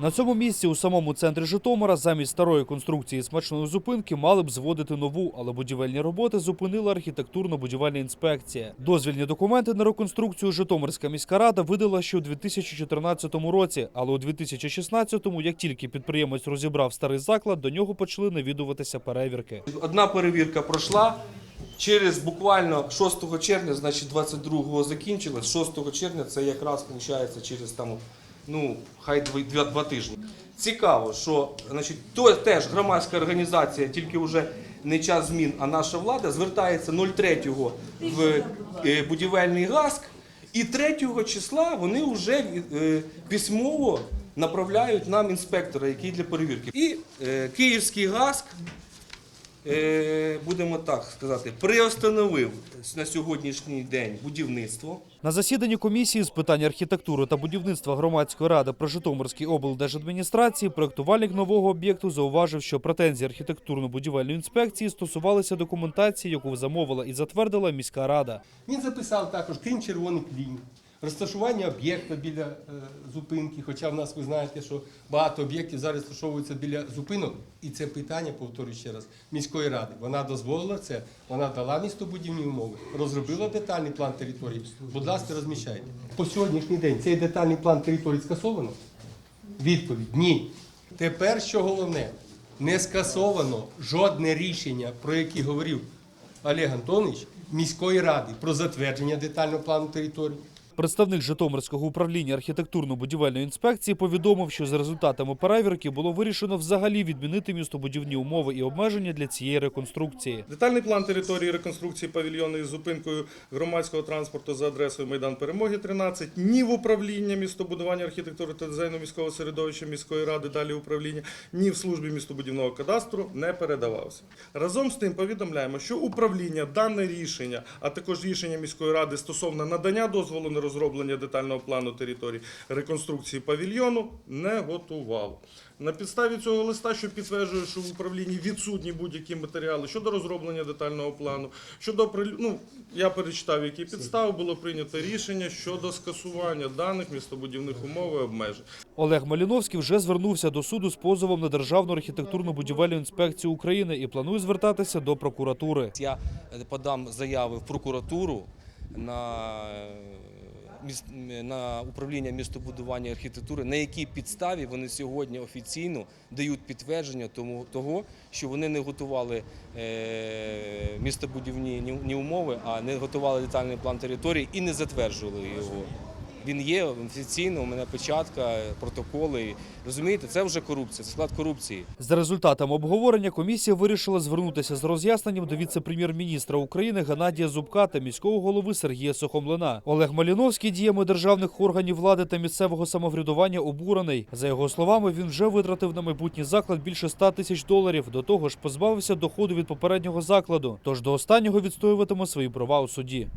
На цьому місці у самому центрі Житомира замість старої конструкції смачної зупинки мали б зводити нову, але будівельні роботи зупинила архітектурно-будівельна інспекція. Дозвільні документи на реконструкцію Житомирська міська рада видала ще у 2014 році, але у 2016-му, як тільки підприємець розібрав старий заклад, до нього почали навідуватися перевірки. Одна перевірка пройшла. Через буквально 6 червня, значить 22-го закінчилось. 6 червня це якраз виходить через там, ну, хай два, тижні. Цікаво, що значить, то теж громадська організація, тільки вже не час змін, а наша влада звертається 03-го в е, будівельний ГАСК, і 3 числа вони вже е, письмово направляють нам інспектора, який для перевірки. І е, Київський ГАСК будемо так сказати, приостановив на сьогоднішній день будівництво. На засіданні комісії з питань архітектури та будівництва громадської ради при Житомирській облдержадміністрації проектувальник нового об'єкту зауважив, що претензії архітектурно-будівельної інспекції стосувалися документації, яку замовила і затвердила міська рада. Він записав також, крім червоних ліній, розташування об'єкта біля е, зупинки. Хоча в нас ви знаєте, що багато об'єктів зараз розташовуються біля зупинок, і це питання, повторюю ще раз, міської ради. Вона дозволила це, вона дала містобудівні умови, розробила детальний план території. Будь ласка, розміщайте. По сьогоднішній день цей детальний план території скасовано? Відповідь ні. Тепер що головне, не скасовано жодне рішення, про яке говорив Олег Антонович, міської ради про затвердження детального плану території. Представник Житомирського управління архітектурно-будівельної інспекції повідомив, що за результатами перевірки було вирішено взагалі відмінити містобудівні умови і обмеження для цієї реконструкції. Детальний план території реконструкції павільйону із зупинкою громадського транспорту за адресою Майдан Перемоги 13 ні в управління містобудування архітектури та дизайну міського середовища міської ради, далі управління, ні в службі містобудівного кадастру не передавався. Разом з тим повідомляємо, що управління дане рішення, а також рішення міської ради стосовно надання дозволу на розроблення детального плану території реконструкції павільйону не готувало. На підставі цього листа, що підтверджує, що в управлінні відсутні будь-які матеріали щодо розроблення детального плану, щодо ну, я перечитав, які підстави було прийнято рішення щодо скасування даних містобудівних умов і обмежень. Олег Маліновський вже звернувся до суду з позовом на Державну архітектурно-будівельну інспекцію України і планує звертатися до прокуратури. Я подам заяви в прокуратуру на, е, на управління містобудування архітектури, на якій підставі вони сьогодні офіційно дають підтвердження того, що вони не готували е, містобудівні ні, ні умови, а не готували детальний план території і не затверджували його. Він є офіційно, у мене печатка, протоколи. Розумієте, це вже корупція, це склад корупції. За результатами обговорення комісія вирішила звернутися з роз'ясненням до віце-прем'єр-міністра України Геннадія Зубка та міського голови Сергія Сухомлина. Олег Маліновський діями державних органів влади та місцевого самоврядування обурений. За його словами, він вже витратив на майбутній заклад більше 100 тисяч доларів. До того ж, позбавився доходу від попереднього закладу. Тож до останнього відстоюватиме свої права у суді.